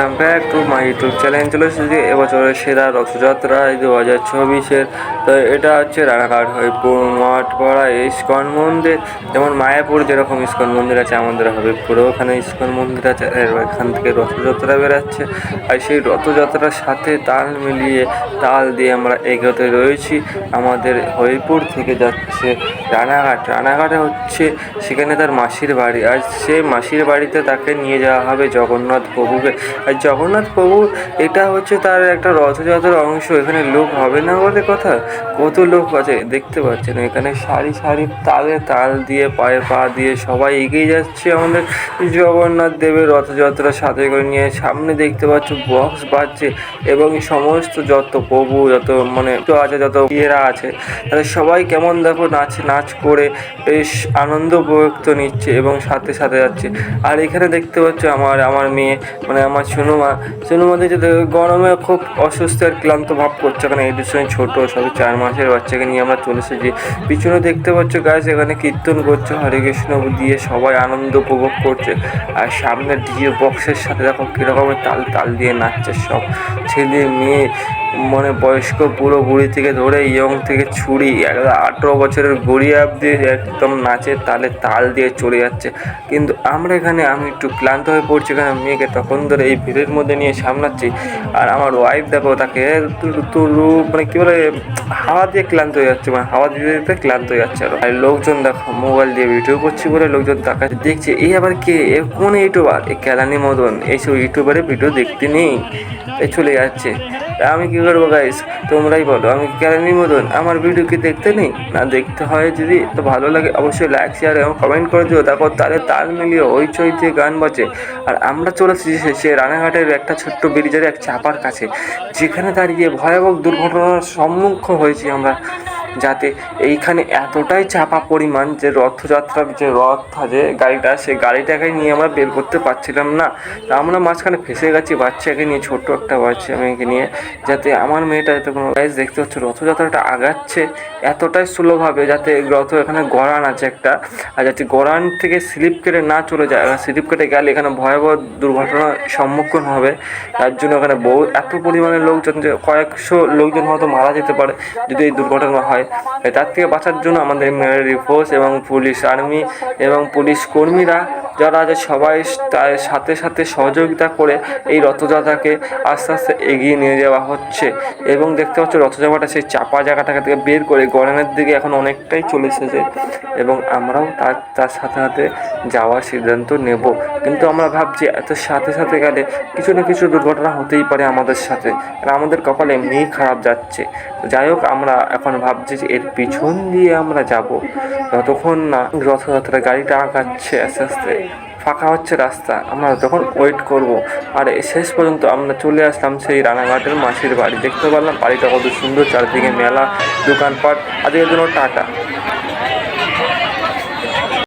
Welcome back to my YouTube channel চলে এসেছি এবছরের সেরা রথযাত্রা দু হাজার চব্বিশের তো এটা হচ্ছে রানাঘাট, হরিপুর, মাঠপাড়া, ইস্কন মন্দির, যেমন মায়াপুর, যেরকম ইস্কন মন্দির আছে, আমাদের হবিবপুরেও ওখানে ইস্কন মন্দির আছে এখান থেকে রথযাত্রা বেরাচ্ছে। আর সেই রথযাত্রার সাথে তাল মিলিয়ে তাল দিয়ে আমরা এগোতে রয়েছি। আমাদের হরিপুর থেকে যাচ্ছে রানাঘাট। রানাঘাটে হচ্ছে, সেখানে তার মাসির বাড়ি। আর সে মাসির বাড়িতে তাকে নিয়ে যাওয়া হবে জগন্নাথ প্রভুকে। আর জগন্নাথ প্রভু, এটা হচ্ছে তার একটা রথযাত্রার অংশ। এখানে লোক হবে না বলে কথা? কত লোক আছে? দেখতে পাচ্ছেন, এখানে সারি সারি তালে তাল দিয়ে, পায়ে পা দিয়ে সবাই এগিয়ে যাচ্ছে আমাদের। জগন্নাথ দেবের রথযাত্রা সাথে করে নিয়ে সামনে দেখতে পাচ্ছ বক্স বাজছে এবং সমস্ত যত প্রভু, যত মানে আছে, যত ইয়েরা আছে, তাদের সবাই কেমন দেখো নাচ নাচ করে বেশ আনন্দ উপভোক্ত নিচ্ছে এবং সাথে সাথে যাচ্ছে। আর এখানে দেখতে পাচ্ছ আমার আমার মেয়ে মানে আমার সুনুমা সুনুমা দেখছে দেখো গরমে খুব অসুস্থ আর ক্লান্ত ভাব করছে কারণ এই সময় ছোট, সবে চার মাসের বাচ্চাকে নিয়ে আমরা চলে এসেছি। পিছনে দেখতে পাচ্ছ গাছ এখানে কীর্তন করছে, হরে কৃষ্ণ দিয়ে সবাই আনন্দ উপভোগ করছে। আর সামনে ডিজে বক্সের সাথে দেখো কীরকমের তাল তাল দিয়ে নাচছে সব ছেলে, মেয়ে মানে বয়স্ক বুড়ো, বুড়ি থেকে ধরে ইয়ং থেকে ছুরি একদম আঠেরো বছরের গড়িয়া অব্দি একদম নাচে তালে তাল দিয়ে চলে যাচ্ছে। কিন্তু আমরা এখানে, আমি একটু ক্লান্ত হয়ে পড়ছি কারণ মেয়েকে তখন ধরে এই ভিড়ের মধ্যে নিয়ে সামলাচ্ছি। আর আমার ওয়াইফ দেখো, তাকে তুলু মানে কী বলে, হাওয়া দিয়ে ক্লান্ত হয়ে যাচ্ছে মানে হাওয়া দিতে দিতে ক্লান্ত হয়ে যাচ্ছে আরও। আর লোকজন দেখো মোবাইল দিয়ে ভিডিও করছি বলে লোকজন তাকাচ্ছে, দেখছে, এই আবার কে? এ কোন ইউটিউবার এই কেলানি মদন এইসব ইউটিউবারে ভিডিও দেখতে নেই। এ চলে যাচ্ছে। আমি কী করব গাইস তোমরাই বলো, আমি কেরানি মতন আমার ভিডিও কি দেখতে নেই? না, দেখতে হয় যদি তো ভালো লাগে, অবশ্যই লাইক শেয়ার এবং কমেন্ট করে দিও। তারপর তাহলে তাল মিলিয়ে ওই চই দিয়ে গান বাজে। আর আমরা চলে এসেছি সে রানাঘাটের একটা ছোট্ট ব্রিজের এক চাপার কাছে। যেখানে দাঁড়িয়ে ভয়াবহ দুর্ঘটনার সম্মুখ হয়েছি আমরা। যাতে এইখানে এতটাই চাপা পরিমাণ যে রথযাত্রার যে রথ আছে গাড়িটা, সেই গাড়িটাকে নিয়ে আমরা বের করতে পারছিলাম না। তা আমরা মাঝখানে ফেসে গেছি, বাচ্চাকে নিয়ে, ছোট্ট একটা বাচ্চা মেয়েকে নিয়ে। যাতে আমার মেয়েটা যাতে কোনো গাইজ দেখতে হচ্ছে রথযাত্রাটা আগাচ্ছে এতটাই স্লোভাবে যাতে রথ এখানে গড়ান আছে একটা। আর যাতে গড়ান থেকে স্লিপ কেটে না চলে যায় স্লিপ কেটে গেলে এখানে ভয়াবহ দুর্ঘটনার সম্মুখীন হবে। তার জন্য এখানে বহু এত পরিমাণে লোকজন যে কয়েকশো লোকজন হয়তো মারা যেতে পারে যদি এই দুর্ঘটনা হয়। তার থেকে বাঁচার জন্য আমাদের ফোর্স এবং পুলিশ আর্মি এবং পুলিশ কর্মীরা যারা আছে সবাই তার সাথে সাথে সহযোগিতা করে এই রথযাত্রাকে আস্তে আস্তে এগিয়ে নিয়ে যাওয়া হচ্ছে। এবং দেখতে পাচ্ছ রথযাত্রাটা সেই চাপা জায়গাটাকে থেকে বের করে গরমের দিকে এখন অনেকটাই চলে এসেছে এবং আমরাও তার তার সাথে সাথে যাওয়ার সিদ্ধান্ত নেব। কিন্তু আমরা ভাবছি এত সাথে সাথে গেলে কিছু না কিছু দুর্ঘটনা হতেই পারে আমাদের সাথে আর আমাদের কপাল এমনিই খারাপ যাচ্ছে। যাই হোক, আমরা এখন ভাবছি যে এর পিছন দিয়ে আমরা যাব। যতক্ষণ না রথযাত্রা গাড়িটা আঁকাচ্ছে আস্তে আস্তে ফাঁকা হচ্ছে রাস্তা। আমরা তখন ওয়েট করব। আর শেষ পর্যন্ত আমরা চলে আসলাম সেই রানাঘাটের মাসির বাড়ি। দেখতে পারলাম বাড়িটা কত সুন্দর, চারদিকে মেলা, দোকানপাট। আজকের জন্য টাটা।